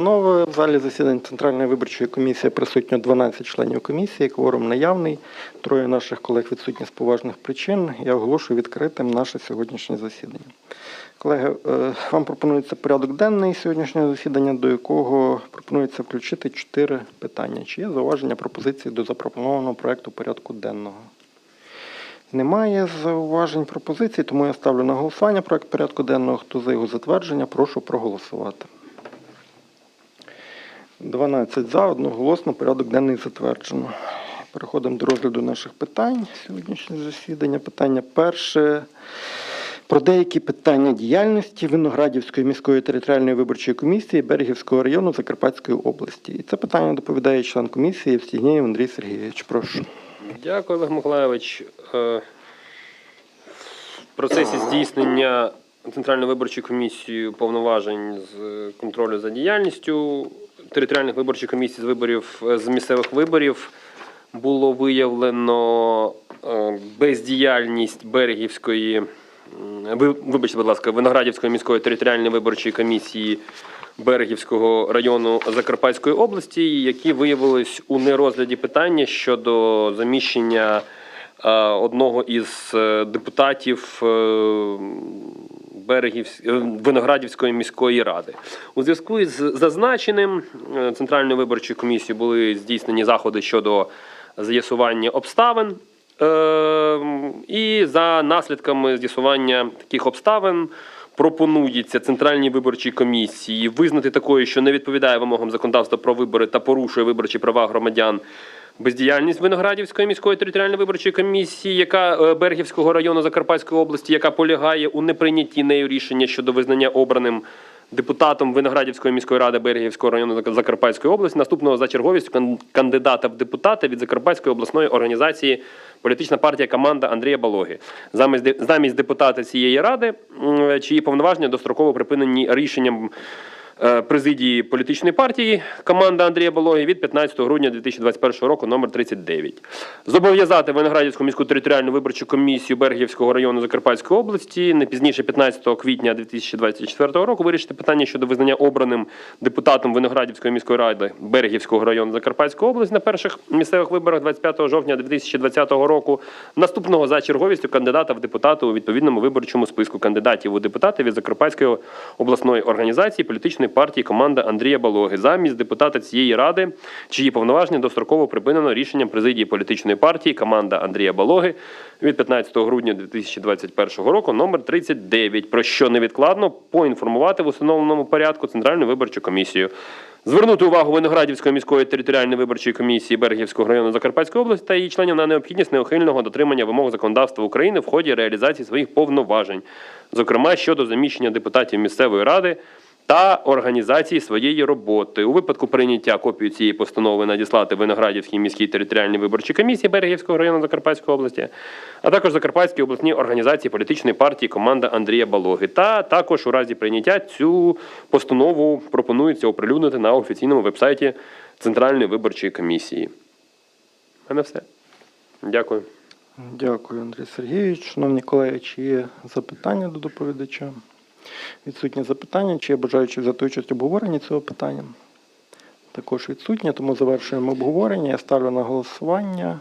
Нове в залі засідань Центральної виборчої комісії присутньо 12 членів комісії, кворум наявний. Троє наших колег відсутні з поважних причин. Я оголошую відкритим наше сьогоднішнє засідання. Колеги, е, вам пропонується порядок денний сьогоднішнього засідання, до якого пропонується включити чотири питання. Чи є зауваження пропозиції до запропонованого проекту порядку денного? Немає зауважень пропозицій, тому я ставлю на голосування проект порядку денного. Хто за його затвердження, прошу проголосувати. 12 за, одноголосно порядок денний затверджено. Переходимо до розгляду наших питань сьогоднішнього засідання. Питання перше. Про деякі питання діяльності Виноградівської міської територіальної виборчої комісії Берегівського району Закарпатської області. І це питання доповідає член комісії Євстігнєєв Андрій Сергійович. Прошу. Дякую, Олег Миколайович. Е, В процесі здійснення Центральною виборчою комісією повноважень з контролю за діяльністю. Територіальних виборчих комісій з виборів з місцевих виборів було виявлено е, бездіяльність Берегівської, вибачте, будь ласка, Виноградівської міської територіальної виборчої комісії Берегівського району Закарпатської області, які виявились у нерозгляді питання щодо заміщення е, одного із е, депутатів е, берегів е, Виноградівської міської ради. У зв'язку із зазначеним е, Центральною виборчою комісією були здійснені заходи щодо з'ясування обставин. Е, І за наслідками з'ясування таких обставин пропонується Центральній виборчій комісії визнати такою, що не відповідає вимогам законодавства про вибори та порушує виборчі права громадян. Бездіяльність Виноградівської міської територіальної виборчої комісії, яка е, Бергівського району Закарпатської області, яка полягає у неприйнятті нею рішення щодо визнання обраним депутатом Виноградівської міської ради Бергівського району Закарпатської області, наступного за черговістю кандидата в депутати від Закарпатської обласної організації політична партія команда Андрія Балоги. Замість де- замість депутата цієї ради, чиї повноваження достроково припинені рішенням. Е, Президії політичної партії команда Андрія Балоги від 15 грудня 2021 року номер 39. Зобов'язати Виноградівську міську територіальну виборчу комісію Бергівського району Закарпатської області не пізніше 15 квітня 2024 року вирішити питання щодо визнання обраним депутатом Виноградівської міської ради Бергівського району Закарпатської області на перших місцевих виборах 25 жовтня 2020 року наступного за черговістю кандидата в депутати у відповідному виборчому списку кандидатів у депутати від Закарпатської обласної організації політичної партії команда Андрія Балоги замість депутата цієї ради, чиї повноваження достроково припинено рішенням президії політичної партії команда Андрія Балоги від 15 грудня 2021 року номер 39, про що невідкладно поінформувати в установленому порядку Центральну виборчу комісію. Звернути увагу Виноградівської міської територіальної виборчої комісії Бергівського району Закарпатської області та її членів на необхідність неухильного дотримання вимог законодавства України в ході реалізації своїх повноважень, зокрема щодо заміщення депутатів місцевої ради та організації своєї роботи. У випадку прийняття копію цієї постанови надіслати Виноградівській міській територіальній виборчій комісії Берегівського району Закарпатської області, а також Закарпатській обласній організації політичної партії команда Андрія Балоги. Та також у разі прийняття цю постанову пропонується оприлюднити на офіційному вебсайті Центральної виборчої комісії. У мене все. Дякую. Дякую, Андрій Сергійович. Шановні колеги, чи є запитання до доповідача? Відсутні запитання, чи є бажаючі взяти участь в обговоренні цього питання? Також відсутні, тому завершуємо обговорення. Я ставлю на голосування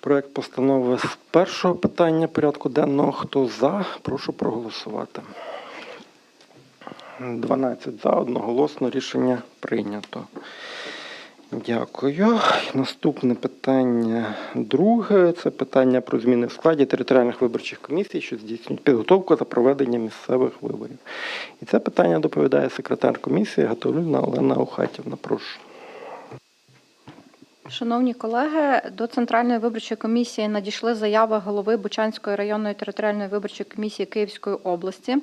проект постанови з першого питання порядку денного. Хто за, прошу проголосувати. 12 за, одноголосно рішення прийнято. Дякую. Наступне питання друге це питання про зміни в складі територіальних виборчих комісій, що здійснюють підготовку та проведення місцевих виборів. І це питання доповідає секретар комісії Гатолюна Олена Охатівна. Прошу. Шановні колеги, до Центральної виборчої комісії надійшли заяви голови Бучанської районної територіальної виборчої комісії Київської області,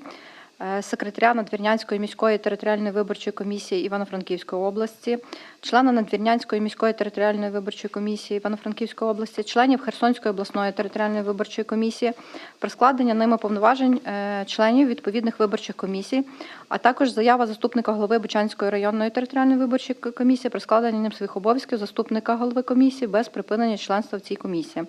секретаря Надвірнянської міської територіальної виборчої комісії Івано-Франківської області, члена Надвірнянської міської територіальної виборчої комісії Івано-Франківської області, членів Херсонської обласної територіальної виборчої комісії про складення ними повноважень е, членів відповідних виборчих комісій, а також заява заступника голови Бучанської районної територіальної виборчої комісії про складення ним своїх обов'язків заступника голови комісії без припинення членства в цій комісії.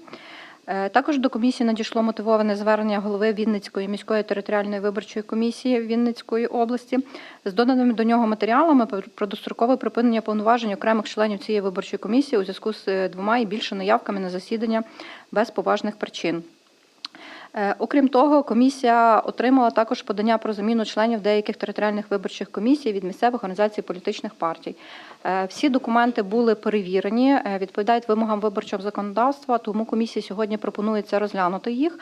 Е, Також до комісії надійшло мотивоване звернення голови Вінницької міської територіальної виборчої комісії Вінницької області з доданими до нього матеріалами про- дострокове припинення повноважень окремих членів цієї виборчої комісії у зв'язку з е, двома і більше наявками на засідання без поважних причин. Е, Окрім того, комісія отримала також подання про заміну членів деяких територіальних виборчих комісій від місцевих організацій політичних партій. Е, Всі документи були перевірені, е, відповідають вимогам виборчого законодавства, тому комісії сьогодні пропонується розглянути їх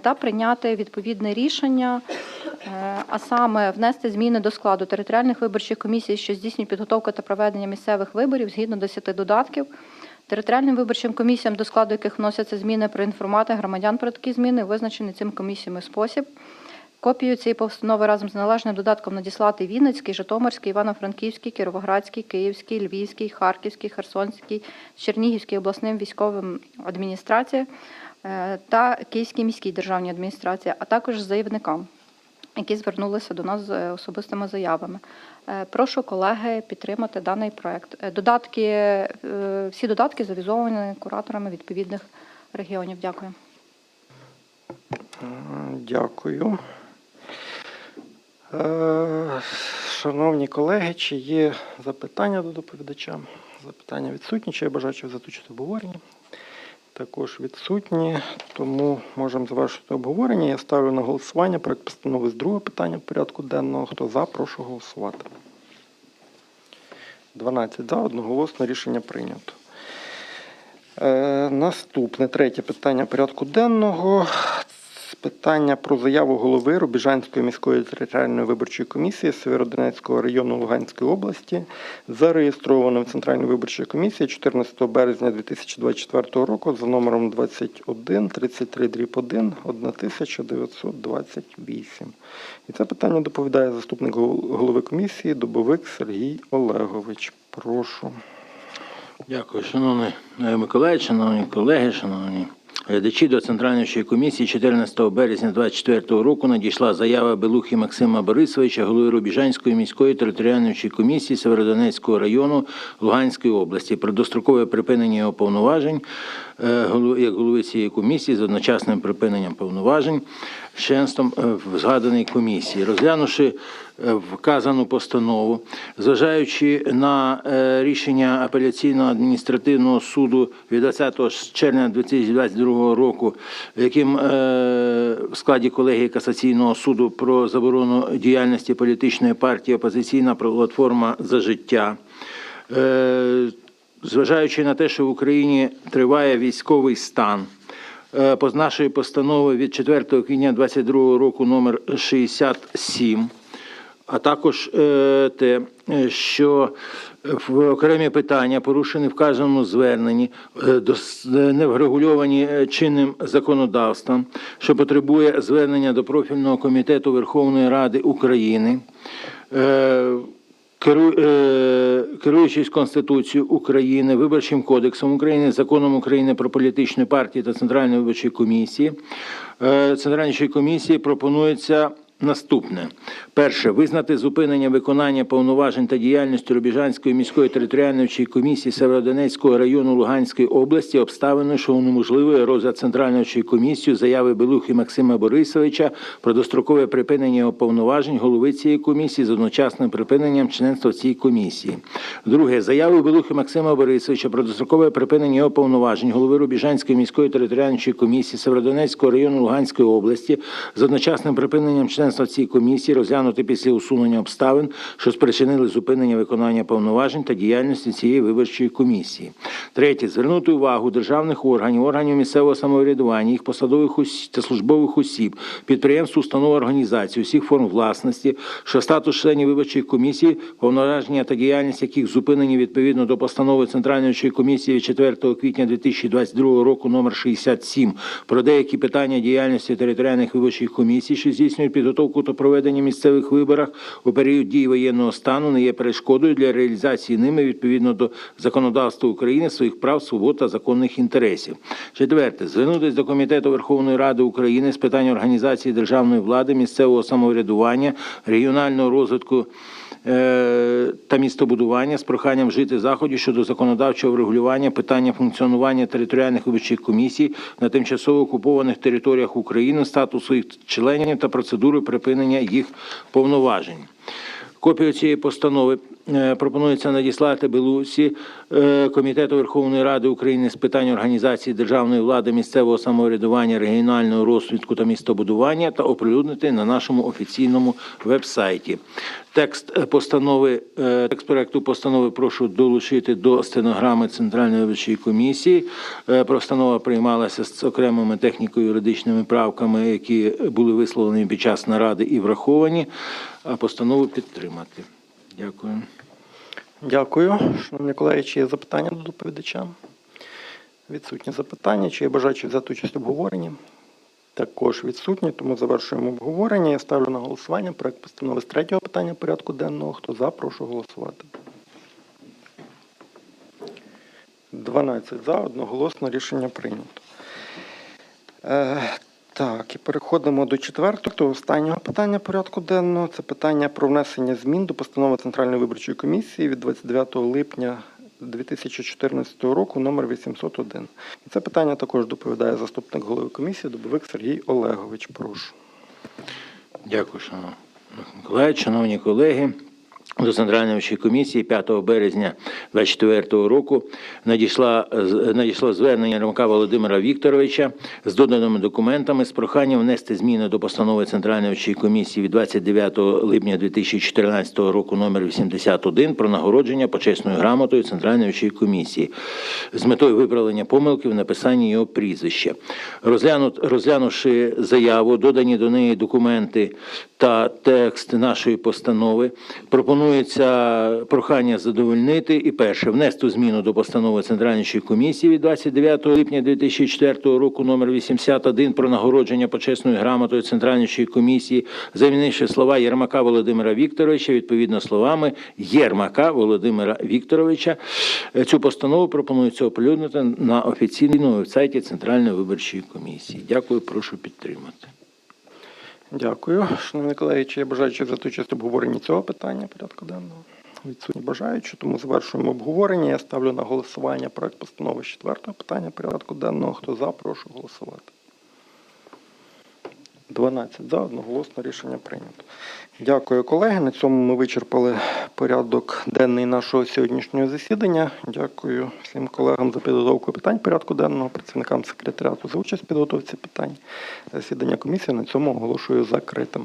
та прийняти відповідне рішення, а саме внести зміни до складу територіальних виборчих комісій, що здійснюють підготовку та проведення місцевих виборів згідно 10 додатків. Територіальним виборчим комісіям, до складу яких вносяться зміни, проінформувати громадян про такі зміни, визначений цим комісіями спосіб. Копію цієї постанови разом з належним додатком надіслати Вінницький, Житомирський, Івано-Франківський, Кіровоградський, Київський, Львівський, Харківський, Херсонський, Чернігівський обласним військовим адміністраціям е, та Київській міській державній адміністрації, а також заявникам, які звернулися до нас з е, особистими заявами. Е, Прошу колеги підтримати даний проект. Е, Додатки, всі додатки завізовані кураторами відповідних регіонів. Дякую. Дякую. Шановні колеги, чи є запитання до доповідача? Запитання відсутні, чи є бажаючи затучити обговорення? Також відсутні, тому можемо завершити обговорення. Я ставлю на голосування проект постанови з другого питання порядку денного. Хто за, прошу голосувати. 12 за, одноголосно рішення прийнято. Е, наступне третє питання порядку денного. Питання про заяву голови Рубіжанської міської територіальної виборчої комісії Сєвєродонецького району Луганської області, зареєстровано в Центральній виборчій комісії 14 березня 2024 року за номером 21 33 1 1928. І це питання доповідає заступник гол- голови комісії Дубовик Сергій Олегович. Прошу. Дякую, шановний Миколаївич, шановні колеги, шановні глядачі. До Центральної комісії 14 березня 2024 року надійшла заява Белухи Максима Борисовича, голови Рубіжанської міської територіальної комісії Северодонецького району Луганської області про дострокове припинення його повноважень е, як голови цієї комісії з одночасним припиненням повноважень членством е, в згаданій комісії. Розглянувши е, вказану постанову, зважаючи на е, рішення апеляційного адміністративного суду від 20 червня 2022 року, яким в складі колегії касаційного суду про заборону діяльності політичної партії опозиційна платформа за життя. Зважаючи на те, що в Україні триває військовий стан, е, по нашої постанови від 4 квітня 2022 року номер 67, а також е, те, е, що в окремі питання, порушені вказаному зверненні, е, е, не врегульовані чинним законодавством, що потребує звернення до профільного комітету Верховної Ради України. Е, Керу- Керуючись Конституцією України, Виборчим кодексом України, законом України про політичні партії та Центральної виборчої комісії, е, Центральної комісії пропонується наступне: перше. Визнати зупинення виконання повноважень та діяльності Рубіжанської міської територіальної комісії Северодонецького району Луганської області обставиною, що унеможливує розгляд Центральної комісії заяви Белухи Максима Борисовича про дострокове припинення його повноважень голови цієї комісії з одночасним припиненням членства цій комісії. Друге, заяву Белухи Максима Борисовича про дострокове припинення його повноважень голови Рубіжанської міської територіальної комісії Северодонецького району Луганської області з одночасним припиненням членства в цій комісії розглянути після усунення обставин, що спричинили зупинення виконання повноважень та діяльності цієї виборчої комісії. Третє, звернути увагу державних органів, органів місцевого самоврядування, їх посадових та службових осіб, підприємств, установ, організацій, усіх форм власності, що статус членів виборчої комісії, повноваження та діяльність яких зупинені відповідно до постанови Центральної комісії 4 квітня 2022 року номер 67 про деякі питання діяльності територіальних виборчих комісій, що здійснюють підготовку та проведення місцевих виборах у період дії воєнного стану, не є перешкодою для реалізації ними відповідно до законодавства України своїх прав, свобод та законних інтересів. Четверте, звернутися до комітету Верховної Ради України з питань організації державної влади, місцевого самоврядування, регіонального розвитку та містобудування з проханням вжити заходів щодо законодавчого врегулювання питання функціонування територіальних виборчих комісій на тимчасово окупованих територіях України, статусу їх членів та процедури припинення їх повноважень. Копію цієї постанови е, пропонується надіслати Белусі е, Комітету Верховної Ради України з питань організації державної влади, місцевого самоврядування, регіонального розвитку та містобудування та оприлюднити на нашому офіційному веб-сайті. Текст е, постанови, е, текст проекту постанови прошу долучити до стенограми Центральної виборчої комісії. Е, Постанова приймалася з окремими техніко-юридичними правками, які були висловлені під час наради і враховані. А постанову підтримати. Дякую. Дякую. Шановні колеги, чи є запитання до доповідача? Відсутні запитання. Чи є бажаючі взяти участь в обговоренні? Також відсутні, тому завершуємо обговорення. Я ставлю на голосування проект постанови з третього питання порядку денного. Хто за, прошу голосувати. 12 за, одноголосно рішення прийнято. Так, і переходимо до четвертого, останнього питання порядку денного. Це питання про внесення змін до постанови Центральної виборчої комісії від 29 липня 2014 року номер 801. І це питання також доповідає заступник голови комісії Добовик Сергій Олегович. Прошу. Дякую, шановний Миколаївич, шановні колеги. До Центральної комісії 5 березня 2024 року надійшла, надійшло звернення Ремка Володимира Вікторовича з доданими документами з проханням внести зміни до постанови Центральної комісії від 29 липня 2014 року номер 81 про нагородження почесною грамотою Центральної комісії з метою виправлення помилки в написанні його прізвища. Розглянут, розглянувши заяву, додані до неї документи та текст нашої постанови, пропонується прохання задовольнити і перше внести зміну до постанови Центральної комісії від 29 липня 2004 року номер 81 про нагородження почесною грамотою Центральної комісії, замінивши слова Єрмака Володимира Вікторовича відповідно словами Єрмака Володимира Вікторовича. Цю постанову пропонується оприлюднити на офіційному вебсайті Центральної виборчої комісії. Дякую, прошу підтримати. Дякую. Шановні колеги, чи є бажаючі взяти участь в обговоренні цього питання порядку денного? Відсутні бажаючі, тому завершуємо обговорення. Я ставлю на голосування проект постанови з четвертого питання порядку денного. Хто за, прошу голосувати. 12 за, одноголосно рішення прийнято. Дякую, колеги. На цьому ми вичерпали порядок денний нашого сьогоднішнього засідання. Дякую всім колегам за підготовку питань порядку денного, працівникам секретаріату за участь в підготовці питань. Засідання комісії на цьому оголошую закритим.